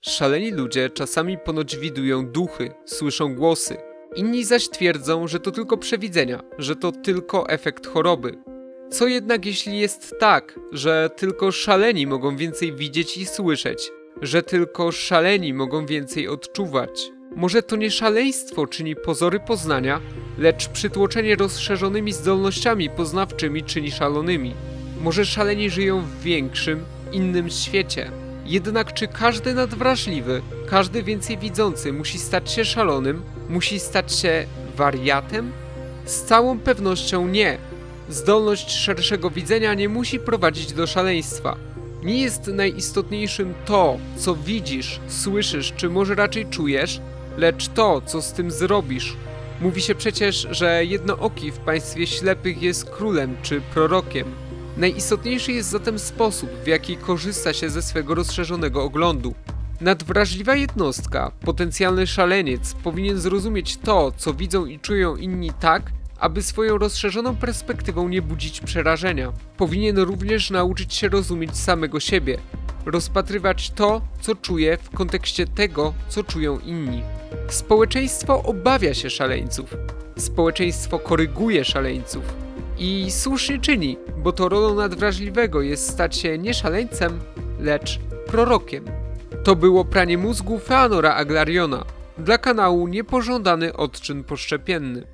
Szaleni ludzie czasami ponoć widują duchy, słyszą głosy. Inni zaś twierdzą, że to tylko przewidzenia, że to tylko efekt choroby. Co jednak jeśli jest tak, że tylko szaleni mogą więcej widzieć i słyszeć, że tylko szaleni mogą więcej odczuwać? Może to nie szaleństwo czyni pozory poznania, lecz przytłoczenie rozszerzonymi zdolnościami poznawczymi czyni szalonymi. Może szaleni żyją w większym, innym świecie. Jednak czy każdy nadwrażliwy, każdy więcej widzący musi stać się szalonym, musi stać się wariatem? Z całą pewnością nie. Zdolność szerszego widzenia nie musi prowadzić do szaleństwa. Nie jest najistotniejszym to, co widzisz, słyszysz, czy może raczej czujesz, lecz to, co z tym zrobisz. Mówi się przecież, że jednooki w państwie ślepych jest królem czy prorokiem. Najistotniejszy jest zatem sposób, w jaki korzysta się ze swego rozszerzonego oglądu. Nadwrażliwa jednostka, potencjalny szaleniec, powinien zrozumieć to, co widzą i czują inni tak, aby swoją rozszerzoną perspektywą nie budzić przerażenia. Powinien również nauczyć się rozumieć samego siebie, rozpatrywać to, co czuje w kontekście tego, co czują inni. Społeczeństwo obawia się szaleńców. Społeczeństwo koryguje szaleńców. I słusznie czyni, bo to rolą nadwrażliwego jest stać się nie szaleńcem, lecz prorokiem. To było pranie mózgu Feanora Aglariona dla kanału Niepożądany Odczyn Poszczepienny.